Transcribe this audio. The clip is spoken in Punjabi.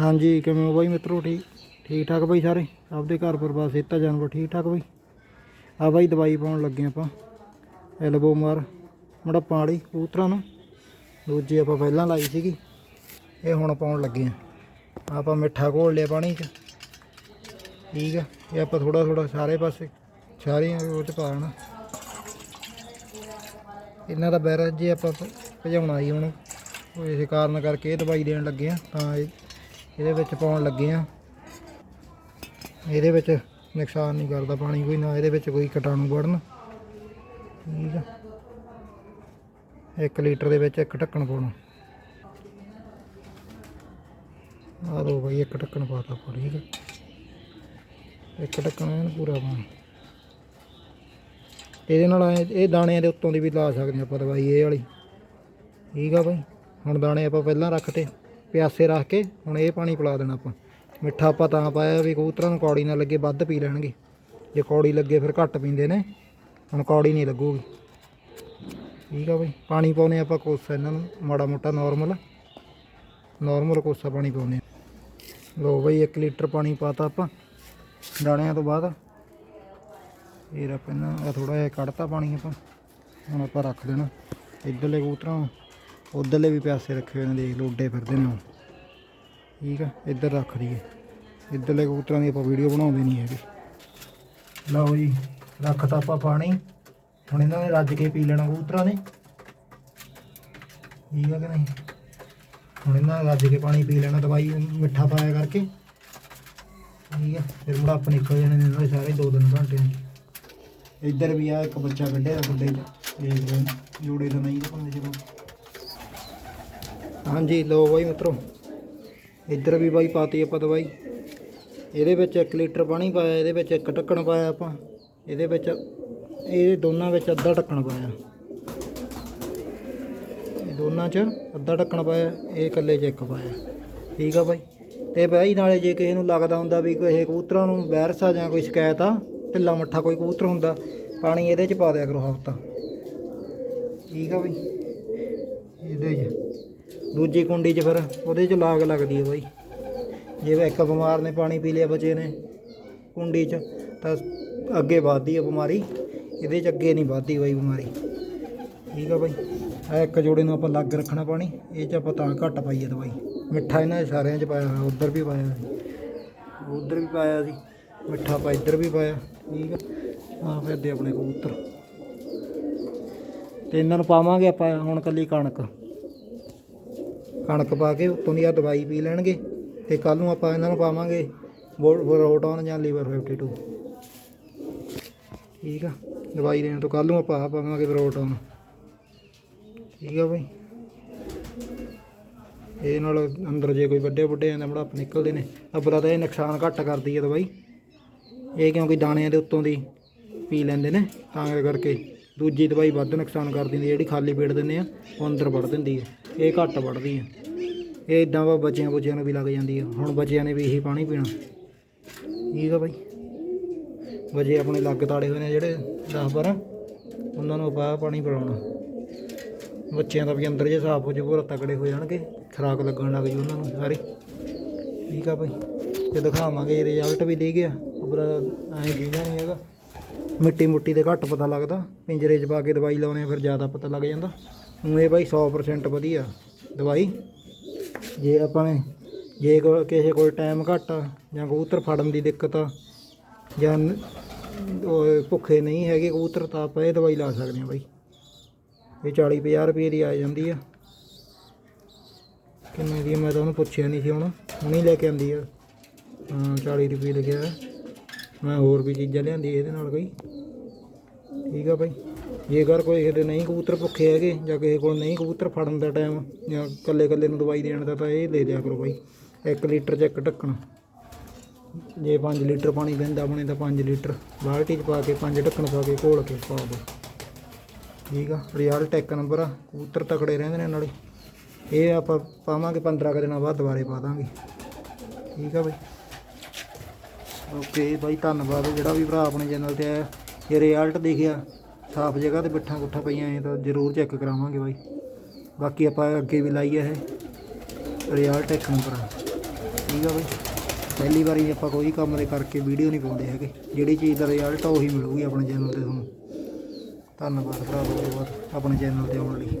ਹਾਂਜੀ, ਕਿਵੇਂ ਹੋ ਬਾਈ ਮਿੱਤਰੋ? ਠੀਕ? ਠੀਕ ਠਾਕ ਬਾਈ ਸਾਰੇ? ਆਪਦੇ ਘਰ ਪਰਿਵਾਰ ਸੇਤਾ ਜਾਨਵਰ ਠੀਕ ਠਾਕ ਬਾਈ? ਆ ਬਾਈ ਦਵਾਈ ਪਾਉਣ ਲੱਗੇ ਆਪਾਂ। ਐਲਬੋ ਮਾਰ ਮੜਾ ਪਾਣੀ ਕਬੂਤਰਾਂ ਨੂੰ। ਦੂਜੀ ਆਪਾਂ ਪਹਿਲਾਂ ਲਾਈ ਸੀਗੀ। ਇਹ ਹੁਣ ਪਾਉਣ ਲੱਗੇ ਆ। ਆਪਾਂ ਮਿੱਠਾ ਘੋਲ ਲਿਆ ਪਾਣੀ 'ਚ। ਠੀਕ ਆ? ਇਹ ਆਪਾਂ ਥੋੜਾ ਥੋੜਾ ਸਾਰੇ ਪਾਸੇ ਸਾਰੀਆਂ ਉਹ 'ਚ ਪਾ ਦੇਣਾ। ਇਹਨਾਂ ਦਾ ਬੈਰਜ ਜੇ ਆਪਾਂ ਭਜਾਉਣਾ ਜੀ ਹੁਣ, ਉਹ ਇਸੇ ਕਾਰਨ ਕਰਕੇ ਇਹ ਦਵਾਈ ਦੇਣ ਲੱਗੇ ਆ, ਤਾਂ ਇਹ ਇਹਦੇ ਵਿੱਚ ਪਾਉਣ ਲੱਗੇ ਆ। ਇਹਦੇ ਵਿੱਚ ਨੁਕਸਾਨ ਨਹੀਂ ਕਰਦਾ ਪਾਣੀ ਕੋਈ, ਨਾ ਇਹਦੇ ਵਿੱਚ ਕੋਈ ਕੀਟਾਣੂ ਵੜਨ। ਠੀਕ ਆ। 1 ਲੀਟਰ ਦੇ ਵਿੱਚ ਇੱਕ ਢੱਕਣ ਪਾਉਣਾ। ਆ ਲਓ ਬਈ, ਇੱਕ ਢੱਕਣ ਪਾਤਾ ਆਪਾਂ, ਠੀਕ ਆ। ਇੱਕ ਢੱਕਣ ਐਨ ਪੂਰਾ ਪਾਉਣਾ। ਇਹਦੇ ਨਾਲ ਇਹ ਦਾਣਿਆਂ ਦੇ ਉੱਤੋਂ ਦੀ ਵੀ ਲਾ ਸਕਦੇ ਆਪਾਂ ਦਵਾਈ, ਇਹ ਵਾਲੀ। ਠੀਕ ਆ ਬਈ। ਹੁਣ ਦਾਣੇ ਆਪਾਂ ਪਹਿਲਾਂ ਰੱਖਤੇ। ਪਿਆਸੇ ਰੱਖ ਕੇ ਹੁਣ ਇਹ ਪਾਣੀ ਪਿਲਾ ਦੇਣਾ ਆਪਾਂ। ਮਿੱਠਾ ਆਪਾਂ ਤਾਂ ਪਾਇਆ ਵੀ ਕਬੂਤਰਾਂ ਨੂੰ ਕੌੜੀ ਨਾ ਲੱਗੇ, ਵੱਧ ਪੀ ਲੈਣਗੇ। ਜੇ ਕੌੜੀ ਲੱਗੇ ਫਿਰ ਘੱਟ ਪੀਂਦੇ ਨੇ। ਹੁਣ ਕੌੜੀ ਨਹੀਂ ਲੱਗੂਗੀ। ਠੀਕ ਆ ਬਈ। ਪਾਣੀ ਪਾਉਨੇ ਆਪਾਂ ਕੋਸਾ ਇਹਨਾਂ ਨੂੰ, ਮਾੜਾ ਮੋਟਾ ਨਾਰਮਲ ਨਾਰਮਲ ਕੋਸਾ ਪਾਣੀ ਪਾਉਨੇ ਲੋ ਬਈ 1 ਲੀਟਰ ਪਾਣੀ ਪਾਤਾ ਆਪਾਂ ਦਾਣਿਆਂ ਤੋਂ ਬਾਅਦ। ਇਹ ਆਪਾਂ ਇਹਨਾਂ ਆ ਥੋੜਾ ਜਿਹਾ ਕੱਢਤਾ ਪਾਣੀ ਆਪਾਂ। ਹੁਣ ਆਪਾਂ ਰੱਖ ਦੇਣਾ। ਇੱਧਰਲੇ ਕਬੂਤਰਾਂ ਉਧਰਲੇ ਵੀ ਪਿਆਸੇ ਰੱਖੇ ਹੋਏ ਨੇ, ਦੇਖ ਲਓ, ਉੱਡੇ ਫਿਰਦੇ ਨੇ ਉਹ। ਠੀਕ ਆ, ਇੱਧਰ ਰੱਖ ਦਈਏ ਇੱਧਰਲੇ ਕਬੂਤਰਾਂ ਦੀ ਆਪਾਂ ਵੀਡੀਓ ਬਣਾਉਂਦੇ ਨਹੀਂ ਹੈਗੇ। ਲਓ ਜੀ ਰੱਖਤਾ ਆਪਾਂ ਪਾਣੀ। ਹੁਣ ਇਹਨਾਂ ਨੇ ਰੱਜ ਕੇ ਪੀ ਲੈਣਾ ਕਬੂਤਰਾਂ ਨੇ। ਠੀਕ ਆ ਕਿ ਨਹੀਂ? ਹੁਣ ਇਹਨਾਂ ਨੇ ਰੱਜ ਕੇ ਪਾਣੀ ਪੀ ਲੈਣਾ, ਦਵਾਈ ਮਿੱਠਾ ਪਾਇਆ ਕਰਕੇ। ਠੀਕ ਆ, ਫਿਰ ਮੁੜ ਆਪ ਨਿਕਲ ਜਾਣੇ ਇਹਨਾਂ ਦੇ ਸਾਰੇ ਦੋ ਦਿਨ ਘੰਟੇ ਇੱਧਰ ਵੀ ਆ ਇੱਕ ਬੱਚਾ ਕੱਢਿਆ ਵੱਡੇ ਦੇਖ ਰਹੇ ਜੋੜੇ ਤਾਂ ਨਹੀਂ ਦਿਖਾਉਂਦੇ ਚਲੋ ਹਾਂਜੀ ਲੋ ਬਾਈ ਮਿੱਤਰੋ। ਇੱਧਰ ਵੀ ਬਾਈ ਪਾਤੀ ਆਪਾਂ ਦਵਾਈ। ਇਹਦੇ ਵਿੱਚ 1 ਲੀਟਰ ਪਾਣੀ ਪਾਇਆ, ਇਹਦੇ ਵਿੱਚ ਇੱਕ ਢੱਕਣ ਪਾਇਆ ਆਪਾਂ। ਇਹਦੇ ਵਿੱਚ, ਇਹ ਦੋਨਾਂ ਵਿੱਚ ਅੱਧਾ ਢੱਕਣ ਪਾਇਆ। ਇਹ ਦੋਨਾਂ 'ਚ ਅੱਧਾ ਢੱਕਣ ਪਾਇਆ, ਇਹ ਇਕੱਲੇ 'ਚ ਇੱਕ ਪਾਇਆ। ਠੀਕ ਆ ਬਾਈ। ਤੇ ਬਾਈ ਨਾਲੇ ਜੇ ਕਿਸੇ ਨੂੰ ਲੱਗਦਾ ਹੁੰਦਾ ਵੀ ਕਿਸੇ ਕਬੂਤਰਾਂ ਨੂੰ ਵਾਇਰਸ ਆ ਜਾਂ ਕੋਈ ਸ਼ਿਕਾਇਤ ਆ, ਢਿੱਲਾ ਮੱਠਾ ਕੋਈ ਕਬੂਤਰ ਹੁੰਦਾ, ਪਾਣੀ ਇਹਦੇ 'ਚ ਪਾ ਦਿਆ ਕਰੋ ਹਫਤਾ। ਠੀਕ ਆ ਬਾਈ। ਇਹਦੇ 'ਚ। ਦੂਜੀ ਕੁੰਡੀ 'ਚ ਫਿਰ, ਉਹਦੇ 'ਚ ਲਾਗ ਲੱਗਦੀ ਹੈ ਬਾਈ। ਜੇ ਇੱਕ ਬਿਮਾਰ ਨੇ, ਪਾਣੀ ਪੀ ਲਿਆ ਬਚੇ ਨੇ ਕੁੰਡੀ 'ਚ, ਤਾਂ ਅੱਗੇ ਵੱਧਦੀ ਹੈ ਬਿਮਾਰੀ। ਇਹਦੇ 'ਚ ਅੱਗੇ ਨਹੀਂ ਵੱਧਦੀ ਬਾਈ ਬਿਮਾਰੀ। ਠੀਕ ਆ ਬਾਈ। ਆ ਇੱਕ ਜੋੜੇ ਨੂੰ ਆਪਾਂ ਲੱਗ ਰੱਖਣਾ ਪਾਣੀ। ਇਹ 'ਚ ਆਪਾਂ ਤਾਂ ਘੱਟ ਪਾਈਏ ਦਵਾਈ। ਮਿੱਠਾ ਇਹਨਾਂ ਸਾਰਿਆਂ 'ਚ ਪਾਇਆ ਹੋਇਆ, ਉੱਧਰ ਵੀ ਪਾਇਆ ਸੀ। ਉੱਧਰ ਵੀ ਪਾਇਆ ਸੀ। ਮਿੱਠਾ ਆਪਾਂ ਇੱਧਰ ਵੀ ਪਾਇਆ। ਠੀਕ ਆ। ਆ ਫਿਰਦੇ ਆਪਣੇ ਕਬੂਤਰ। ਤੇ ਇਹਨਾਂ ਨੂੰ ਪਾਵਾਂਗੇ ਆਪਾਂ ਹੁਣ ਕੱਲੀ ਕਣਕ। ਕਣਕ ਪਾ ਕੇ ਉੱਤੋਂ ਦੀ ਆ ਦਵਾਈ ਪੀ ਲੈਣਗੇ ਤੇ ਕੱਲ ਨੂੰ ਆਪਾਂ ਇਹਨਾਂ ਨੂੰ ਪਾਵਾਂਗੇ ਰੋਟਾਨ ਜਾਂ ਲੀਵਰ 52 ਠੀਕ ਆ? ਦਵਾਈ ਦੇਣ ਤੋਂ ਕੱਲ ਨੂੰ ਆਪਾਂ ਆਹ ਪਾਵਾਂਗੇ ਰੋਟਾਨ। ਠੀਕ ਆ ਬਈ? ਇਹ ਨਾਲ ਅੰਦਰ ਜੇ ਕੋਈ ਵੱਡੇ ਵੱਡੇ ਆਂਦੇ ਬੜਾ ਨਿਕਲਦੇ ਨੇ ਅਬਰਾ ਤਾਂ ਇਹ ਨੁਕਸਾਨ ਘੱਟ ਕਰਦੀ ਹੈ ਦਵਾਈ। ਇਹ ਕਿਉਂਕਿ ਦਾਣਿਆਂ ਦੇ ਉੱਤੋਂ ਦੀ ਪੀ ਲੈਂਦੇ ਨੇ, ਤਾਂ ਕਰਕੇ ਦੂਜੀ ਦਵਾਈ ਵੱਧ ਨੁਕਸਾਨ ਕਰ ਦਿੰਦੀ ਜਿਹੜੀ ਖਾਲੀ ਪੇਟ ਦਿੰਦੇ ਆ, ਉਹ ਅੰਦਰ ਵੜ ਦਿੰਦੀ ਹੈ ਇਹ ਘੱਟ ਵੱਢਦੀ ਹੈ ਇਹ ਇਦਾਂ ਵਾ ਬੱਚਿਆਂ ਬੁੱਚਿਆਂ ਨੂੰ ਵੀ ਲੱਗ ਜਾਂਦੀ ਆ। ਹੁਣ ਬੱਚਿਆਂ ਨੇ ਵੀ ਇਹੀ ਪਾਣੀ ਪੀਣਾ। ਠੀਕ ਆ ਬਾਈ। ਬੱਚੇ ਆਪਣੇ ਲੱਗ ਤਾੜੇ ਹੋਏ ਨੇ ਜਿਹੜੇ 10 12 ਉਹਨਾਂ ਨੂੰ ਆਪਾਂ ਪਾਣੀ ਪਿਲਾਉਣਾ। ਬੱਚਿਆਂ ਦਾ ਵੀ ਅੰਦਰ ਜੇ ਸਾਫ਼ ਹੋ ਜਾਊ ਪੂਰਾ ਤਕੜੇ ਹੋ ਜਾਣਗੇ। ਖਰਾਕ ਲੱਗਣ ਲੱਗ ਜੂ ਉਹਨਾਂ ਨੂੰ ਸਾਰੀ। ਠੀਕ ਆ ਬਾਈ। ਤੇ ਦਿਖਾਵਾਂਗੇ ਰਿਜ਼ਲਟ ਵੀ ਦੇ ਗਿਆ ਉਪਰ ਐਂ ਗਿਣਾ ਨਹੀਂ ਹੈਗਾ। ਮਿੱਟੀ ਮੁੱਟੀ ਦੇ ਘੱਟ ਪਤਾ ਲੱਗਦਾ। ਪਿੰਜਰੇ 'ਚ ਪਾ ਕੇ ਦਵਾਈ ਲਾਉਣੇ ਫਿਰ ਜ਼ਿਆਦਾ ਪਤਾ ਲੱਗ ਜਾਂਦਾ। ਹੁਣ ਇਹ ਬਾਈ 100% ਵਧੀਆ ਦਵਾਈ। ਜੇ ਆਪਾਂ ਨੇ ਜੇ ਕੋ- ਕਿਸੇ ਕੋਲ ਟਾਈਮ ਘੱਟ ਆ ਜਾਂ ਕਬੂਤਰ ਫੜਨ ਦੀ ਦਿੱਕਤ ਆ ਜਾਂ ਭੁੱਖੇ ਨਹੀਂ ਹੈਗੇ ਕਬੂਤਰ, ਤਾਂ ਆਪਾਂ ਇਹ ਦਵਾਈ ਲਾ ਸਕਦੇ ਹਾਂ ਬਾਈ। ਇਹ 40 50 ਰੁਪਏ ਦੀ ਆ ਜਾਂਦੀ ਆ। ਕਿੰਨੇ ਦੀ ਮੈਂ ਤਾਂ ਉਹਨੂੰ ਪੁੱਛਿਆ ਨਹੀਂ ਸੀ ਹੁਣ। ਹੁਣੀ ਲੈ ਕੇ ਆਂਦੀ ਆ। ਹਾਂ 40 ਰੁਪਏ ਲਿਖਿਆ ਮੈਂ ਹੋਰ ਵੀ ਚੀਜ਼ਾਂ ਲਿਆਂਦੀ ਇਹਦੇ ਨਾਲ ਕੋਈ ਠੀਕ ਆ ਬਾਈ। ਜੇਕਰ ਕੋਈ ਦੇ ਨਹੀਂ ਕਬੂਤਰ ਭੁੱਖੇ ਹੈਗੇ ਜਾਂ ਕਿਸੇ ਕੋਲ ਨਹੀਂ ਕਬੂਤਰ ਫੜਨ ਦਾ ਟਾਈਮ ਜਾਂ ਕੱਲੇ ਕੱਲੇ ਨੂੰ ਦਵਾਈ ਦੇਣ ਦਾ ਤਾਂ ਇਹ ਲੈ ਦਿਆ ਕਰੋ ਬਾਈ। 1 ਲੀਟਰ ਚ ਇੱਕ ਢੱਕਣ। ਜੇ 5 ਲੀਟਰ ਪਾਣੀ ਪੈਂਦਾ ਆਪਣੇ ਤਾਂ 5 ਲੀਟਰ। ਬਾਲਟੀ 'ਚ ਪਾ ਕੇ 5 ਢੱਕਣ ਪਾ ਕੇ ਘੋਲ ਕੇ ਪਾ ਦਿਓ ਠੀਕ ਆ? ਰਿਜ਼ਲਟ ਇੱਕ ਨੰਬਰ ਆ। ਕਬੂਤਰ ਤਕੜੇ ਰਹਿੰਦੇ ਨੇ ਨਾਲੇ ਇਹ ਆਪਾਂ ਪਾਵਾਂਗੇ 15 ਕੁ ਦਿਨਾਂ ਬਾਅਦ ਦੁਬਾਰੇ ਪਾ ਦਾਂਗੇ। ਠੀਕ ਆ ਬਾਈ? ਓਕੇ ਬਾਈ, ਧੰਨਵਾਦ। ਜਿਹੜਾ ਵੀ ਭਰਾ ਆਪਣੇ ਚੈਨਲ ਤੇ ਆਇਆ, ਜੇ ਰਿਜ਼ਲਟ ਦੇਖਿਆ ਸਾਫ਼ ਜਗ੍ਹਾ ਤੇ ਬਿੱਠਾਂ ਕੁੱਠਾਂ ਪਈਆਂ ਐ ਤਾਂ ਜ਼ਰੂਰ ਚੈੱਕ ਕਰਾਵਾਂਗੇ ਬਾਈ। ਬਾਕੀ ਆਪਾਂ ਅੱਗੇ ਵੀ ਲਾਈ ਇਹ ਰਿਜ਼ਲਟ ਇੱਕ ਨੰਬਰ ਠੀਕ ਆ ਬਾਈ। ਪਹਿਲੀ ਵਾਰੀ ਆਪਾਂ ਕੋਈ ਕੰਮ ਦੇ ਕਰਕੇ ਵੀਡੀਓ ਨਹੀਂ ਪਾਉਂਦੇ ਹੈਗੇ। ਜਿਹੜੀ ਚੀਜ਼ ਦਾ ਰਿਜ਼ਲਟ ਆ ਉਹੀ ਮਿਲੂਗੀ ਆਪਣੇ ਚੈਨਲ ਤੇ ਤੁਹਾਨੂੰ। ਧੰਨਵਾਦ ਭਰਾ, ਬਹੁਤ ਬਹੁਤ। ਆਪਣੇ ਚੈਨਲ ਤੇ ਆਉਣ ਲਈ।